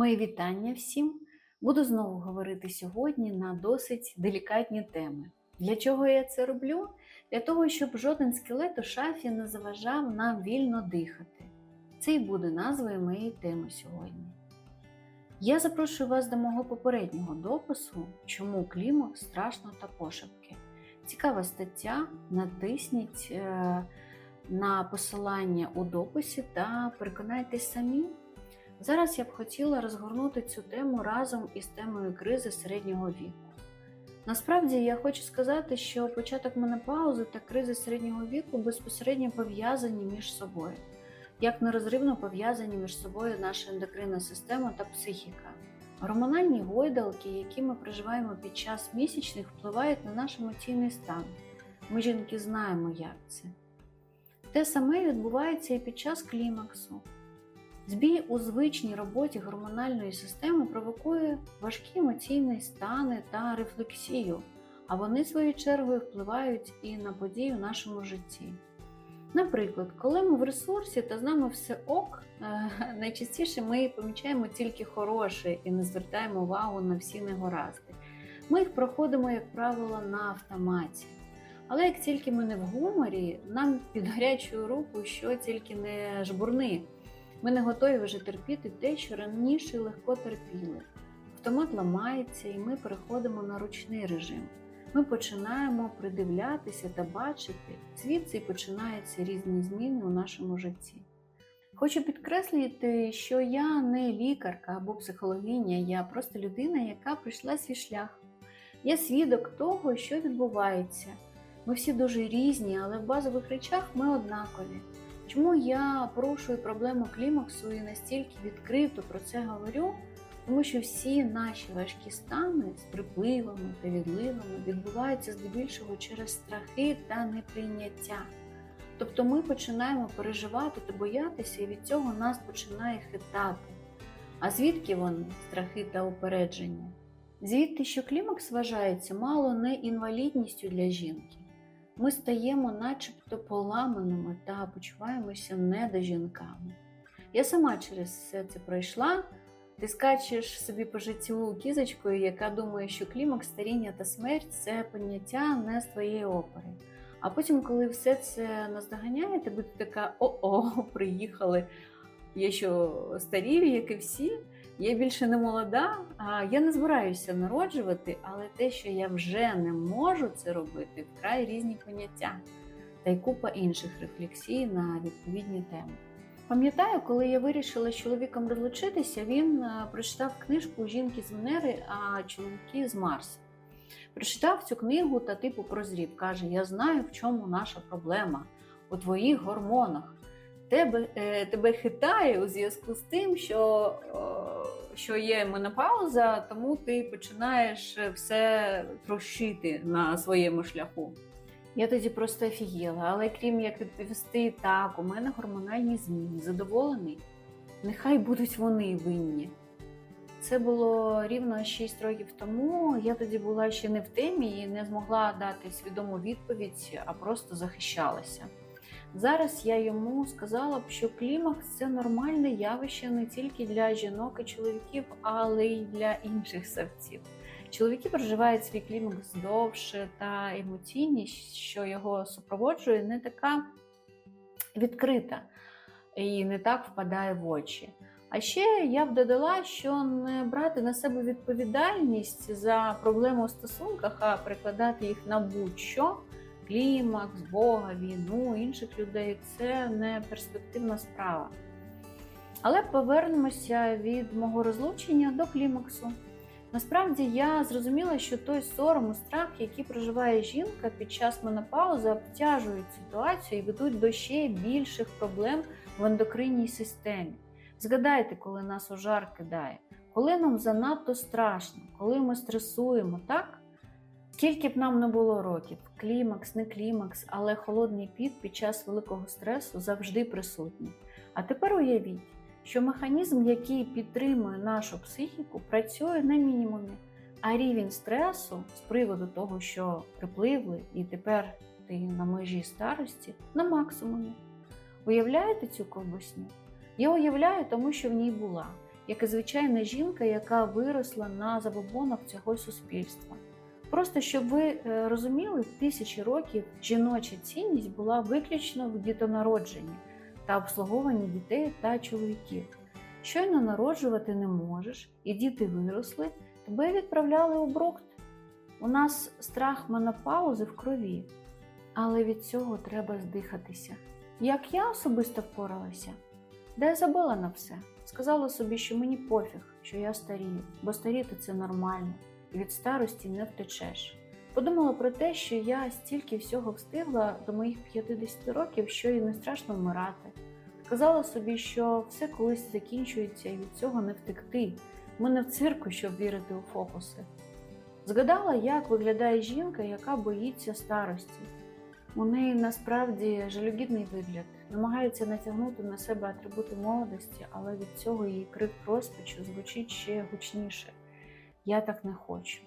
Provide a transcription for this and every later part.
Мої вітання всім. Буду знову говорити сьогодні на досить делікатні теми. Для чого я це роблю? Для того, щоб жоден скелет у шафі не заважав нам вільно дихати. Це і буде назвою моєї теми сьогодні. Я запрошую вас до мого попереднього допису, чому клімок страшно та пошепки. Цікава стаття, натисніть е, на посилання у дописі та переконайтесь самі. Зараз я б хотіла розгорнути цю тему разом із темою кризи середнього віку. Насправді я хочу сказати, що початок менопаузи та кризи середнього віку безпосередньо пов'язані між собою, як нерозривно пов'язані між собою наша ендокринна система та психіка. Гормональні гойдалки, які ми проживаємо під час місячних, впливають на наш емоційний стан. Ми жінки знаємо, як це. Те саме відбувається і під час клімаксу. Збій у звичній роботі гормональної системи провокує важкі емоційні стани та рефлексію, а вони своєю чергою впливають і на події в нашому житті. Наприклад, коли ми в ресурсі та з нами все ок, найчастіше ми помічаємо тільки хороше і не звертаємо увагу на всі негоразди. Ми їх проходимо, як правило, на автоматі. Але як тільки ми не в гуморі, нам під гарячою руку що тільки не жбурни. Ми не готові вже терпіти те, що раніше легко терпіли. Автомат ламається, і ми переходимо на ручний режим. Ми починаємо придивлятися та бачити, звідси починаються різні зміни у нашому житті. Хочу підкреслити, що я не лікарка або психологиня, я просто людина, яка пройшла свій шлях. Я свідок того, що відбувається. Ми всі дуже різні, але в базових речах ми однакові. Чому я порушую проблему клімаксу і настільки відкрито про це говорю? Тому що всі наші важкі стани з припливами та відливами відбуваються здебільшого через страхи та неприйняття. Тобто ми починаємо переживати та боятися, і від цього нас починає хитати. А звідки вони, страхи та упередження? Звідти, що клімакс вважається мало не інвалідністю для жінки ми стаємо начебто поламаними та почуваємося недожінками. Я сама через все це пройшла. Ти скачеш собі по життю кізочкою, яка думає, що клімак, старіння та смерть це поняття не з твоєї опери. А потім, коли все це наздоганяє, ти така о-о, приїхали. Я що старію, як і всі. Я більше не молода, а я не збираюся народжувати, але те, що я вже не можу це робити, вкрай різні поняття та й купа інших рефлексій на відповідні теми. Пам'ятаю, коли я вирішила з чоловіком розлучитися, він прочитав книжку Жінки з Венери, а чоловіки з Марса. Прочитав цю книгу та типу прозрів. Каже: Я знаю, в чому наша проблема у твоїх гормонах. Тебе е, тебе хитає у зв'язку з тим, що що є менопауза, тому ти починаєш все трощити на своєму шляху. Я тоді просто офігіла, але крім як відповісти, так, у мене гормональні зміни, задоволений, нехай будуть вони винні. Це було рівно 6 років тому. Я тоді була ще не в темі і не змогла дати свідому відповідь, а просто захищалася. Зараз я йому сказала б, що клімакс це нормальне явище не тільки для жінок і чоловіків, але й для інших савців. Чоловіки проживають свій клімакс довше та емоційність, що його супроводжує, не така відкрита і не так впадає в очі. А ще я б додала, що не брати на себе відповідальність за проблеми у стосунках, а прикладати їх на будь-що клімакс, Бога, війну, інших людей це не перспективна справа. Але повернемося від мого розлучення до клімаксу. Насправді я зрозуміла, що той сором і страх, який проживає жінка під час менопаузи, обтяжують ситуацію і ведуть до ще більших проблем в ендокринній системі. Згадайте, коли нас у жар кидає, коли нам занадто страшно, коли ми стресуємо, так? Скільки б нам не було років, клімакс, не клімакс, але холодний піт під час великого стресу завжди присутній. А тепер уявіть, що механізм, який підтримує нашу психіку, працює на мінімумі, а рівень стресу з приводу того, що припливли, і тепер ти на межі старості, на максимумі. Уявляєте цю ковбасню? Я уявляю, тому що в ній була. як і звичайна жінка, яка виросла на забобонах цього суспільства. Просто щоб ви е, розуміли, тисячі років жіноча цінність була виключно в дітонародженні та обслуговуванні дітей та чоловіків. Щойно народжувати не можеш, і діти виросли, тебе відправляли у брокт. У нас страх менопаузи в крові, але від цього треба здихатися. Як я особисто впоралася, де я забила на все. Сказала собі, що мені пофіг, що я старію, бо старіти це нормально, від старості не втечеш. Подумала про те, що я стільки всього встигла до моїх 50 років, що і не страшно вмирати. Сказала собі, що все колись закінчується і від цього не втекти. Ми не в цирку, щоб вірити у фокуси. Згадала, як виглядає жінка, яка боїться старості. У неї насправді жалюгідний вигляд, намагається натягнути на себе атрибути молодості, але від цього її крик розпачу звучить ще гучніше. Я так не хочу.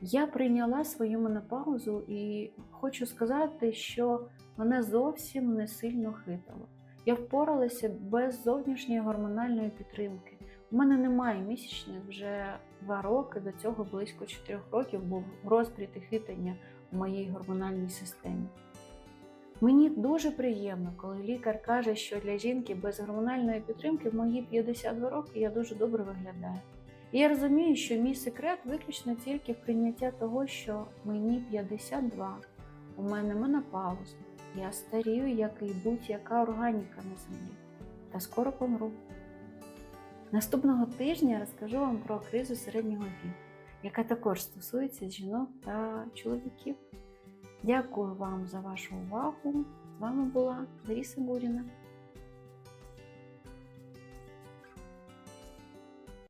Я прийняла свою менопаузу і хочу сказати, що мене зовсім не сильно хитало. Я впоралася без зовнішньої гормональної підтримки. У мене немає місячних вже два роки, до цього близько 4 років був розпріт і хитання у моїй гормональній системі. Мені дуже приємно, коли лікар каже, що для жінки без гормональної підтримки в мої 52 роки я дуже добре виглядаю. І я розумію, що мій секрет виключно тільки в прийняття того, що мені 52, у мене менопауза, я старію, як і будь-яка органіка на землі, та скоро помру. Наступного тижня розкажу вам про кризу середнього віку, яка також стосується жінок та чоловіків. Дякую вам за вашу увагу. З вами була Лариса Буріна.